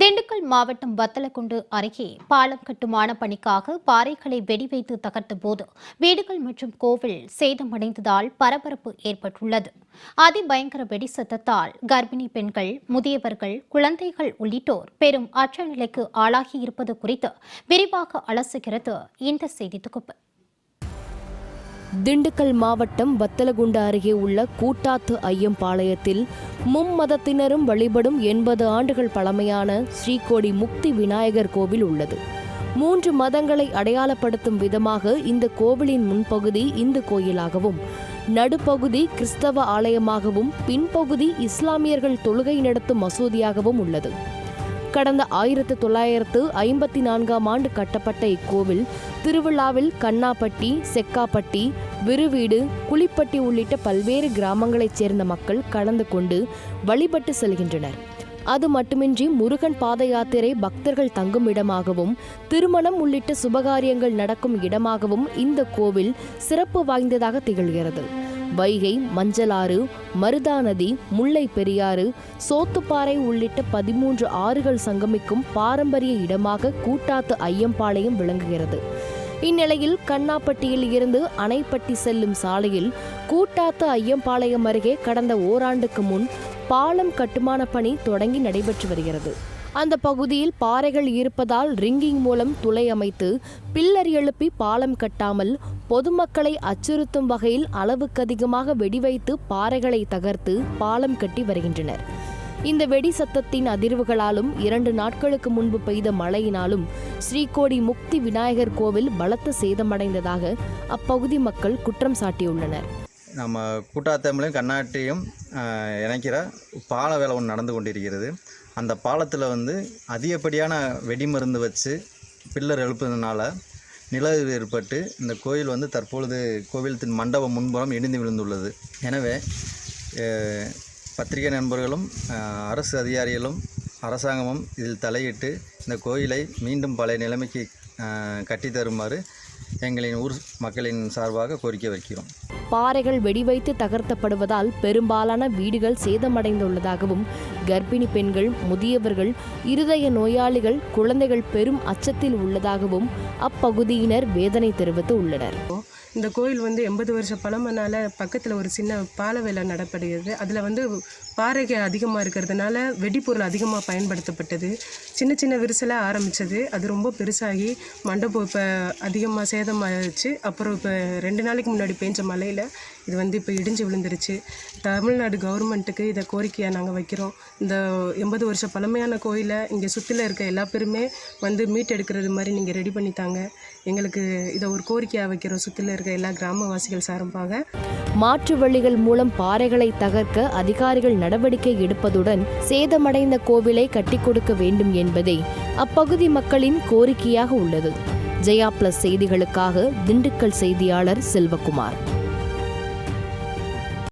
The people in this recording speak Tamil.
திண்டுக்கல் மாவட்டம் வத்தலக்குண்டு அருகே பாலம் கட்டுமான பணிக்காக பாறைகளை வெடிவைத்து தகர்த்த போது வீடுகள் மற்றும் கோவில் சேதமடைந்ததால் பரபரப்பு ஏற்பட்டுள்ளது. அதிபயங்கர வெடி சத்தத்தால் கர்ப்பிணி பெண்கள் முதியவர்கள் குழந்தைகள் உள்ளிட்டோர் பெரும் அச்ச நிலைக்கு ஆளாகியிருப்பது குறித்து விரிவாக அலசுகிறது இந்த செய்தி தொகுப்பு. திண்டுக்கல் மாவட்டம் வத்தலகுண்டு அருகே உள்ள கூட்டாத்து ஐயம்பாளையத்தில் மும்மதத்தினரும் வழிபடும் எண்பது ஆண்டுகள் பழமையான ஸ்ரீகோடி முக்தி விநாயகர் கோவில் உள்ளது. மூன்று மதங்களை அடையாளப்படுத்தும் விதமாக இந்த கோவிலின் முன்பகுதி இந்து கோயிலாகவும் நடுப்பகுதி கிறிஸ்தவ ஆலயமாகவும் பின்பகுதி இஸ்லாமியர்கள் தொழுகை நடத்தும் மசூதியாகவும் உள்ளது. கடந்த ஆயிரத்து தொள்ளாயிரத்து ஐம்பத்தி நான்காம் ஆண்டு கட்டப்பட்ட இக்கோவில் திருவிழாவில் கண்ணாப்பட்டி செக்காப்பட்டி விருவீடு குளிப்பட்டி உள்ளிட்ட பல்வேறு கிராமங்களைச் சேர்ந்த மக்கள் கலந்து கொண்டு வழிபட்டு செல்கின்றனர். அது மட்டுமின்றி முருகன் பாத யாத்திரை பக்தர்கள் தங்கும் இடமாகவும் திருமணம் உள்ளிட்ட சுபகாரியங்கள் நடக்கும் இடமாகவும் இந்த கோவில் சிறப்பு வாய்ந்ததாக திகழ்கிறது. வைகை மஞ்சளாறு மருதாநதி முல்லை பெரியாறு சோத்துப்பாறை உள்ளிட்ட பதிமூன்று ஆறுகள் சங்கமிக்கும் பாரம்பரிய இடமாக கூட்டாத்து ஐயம்பாளையம் விளங்குகிறது. இந்நிலையில் கண்ணாப்பட்டியில் இருந்து அணைப்பட்டி செல்லும் சாலையில் கூட்டாத்து ஐயம்பாளையம் அருகே கடந்த ஓராண்டுக்கு முன் பாலம் கட்டுமான பணி தொடங்கி நடைபெற்று வருகிறது. அந்த பகுதியில் பாறைகள் இருப்பதால் ரிங்கிங் மூலம் துளை அமைத்து பில்லர் எழுப்பி பாலம் கட்டாமல் பொதுமக்களை அச்சுறுத்தும் வகையில் அளவுக்கு அதிகமாக வெடிவைத்து பாறைகளை தகர்த்து பாலம் கட்டி வருகின்றனர். இந்த வெடி சத்தத்தின் அதிர்வுகளாலும் இரண்டு நாட்களுக்கு முன்பு பெய்த மழையினாலும் ஸ்ரீகோடி முக்தி விநாயகர் கோவில் பலத்த சேதமடைந்ததாக அப்பகுதி மக்கள் குற்றம் சாட்டியுள்ளனர். நம்ம கூட்டாத்தமிழையும் கண்ணாட்டையும் இணைக்கிற பால வேலை ஒன்று நடந்து கொண்டிருக்கிறது. அந்த பாலத்தில் வந்து அதிகப்படியான வெடிமருந்து வச்சு பில்லர் எழுப்புறதுனால நிலவு ஏற்பட்டு இந்த கோயில் வந்து தற்பொழுது கோவிலத்தின் மண்டபம் முன்புறம் இடிந்து விழுந்துள்ளது. எனவே பத்திரிகை நண்பர்களும் அரசு அதிகாரிகளும் அரசாங்கமும் இதில் தலையிட்டு இந்த கோயிலை மீண்டும் பழைய நிலைமைக்கு கட்டித்தருமாறு தருமாறு எங்களின் ஊர் மக்களின் சார்பாக கோரிக்கை வைக்கிறோம். பாறைகள் வெடிவைத்து தகர்த்தப்படுவதால் பெரும்பாலான வீடுகள் சேதமடைந்துள்ளதாகவும் கர்ப்பிணி பெண்கள் முதியவர்கள் இருதய நோயாளிகள் குழந்தைகள் பெரும் அச்சத்தில் உள்ளதாகவும் அப்பகுதியினர் வேதனை தெரிவித்து உள்ளனர். இந்த கோயில் வந்து எண்பது வருஷ பழமனால பக்கத்தில் ஒரு சின்ன பால வேலை நடப்படுகிறது அதில் வந்து பாறைகள் அதிகமாக இருக்கிறதுனால வெடிப்பொருள் அதிகமாக பயன்படுத்தப்பட்டது. சின்ன சின்ன விரிசலாக ஆரம்பித்தது அது ரொம்ப பெருசாகி மண்டபம் இப்போ அதிகமாக சேதமாகிடுச்சு அப்புறம் இப்போ ரெண்டு நாளைக்கு முன்னாடி பெஞ்ச மலையில் இது வந்து இப்போ இடிஞ்சு விழுந்துருச்சு. தமிழ்நாடு கவர்மெண்ட்டுக்கு இதை கோரிக்கையாக நாங்கள் வைக்கிறோம். இந்த எண்பது வருஷ பழமையான கோயிலை இங்கே சுற்றில இருக்க எல்லா பேருமே வந்து மீட் எடுக்கிறது மாதிரி நீங்கள் ரெடி பண்ணித்தாங்க எங்களுக்கு இதை ஒரு கோரிக்கையாக வைக்கிறோம். சுற்றில இருக்க எல்லா கிராமவாசிகள் சார்பாக. மாற்று வழிகள் மூலம் பாறைகளை தகர்க்க அதிகாரிகள் நடவடிக்கை எடுப்பதுடன் சேதமடைந்த கோவிலை கட்டிக் கொடுக்க வேண்டும் என்பதே அப்பகுதி மக்களின் கோரிக்கையாக உள்ளது. ஜெயா பிளஸ் செய்திகளுக்காக திண்டுக்கல் செய்தியாளர் செல்வகுமார்.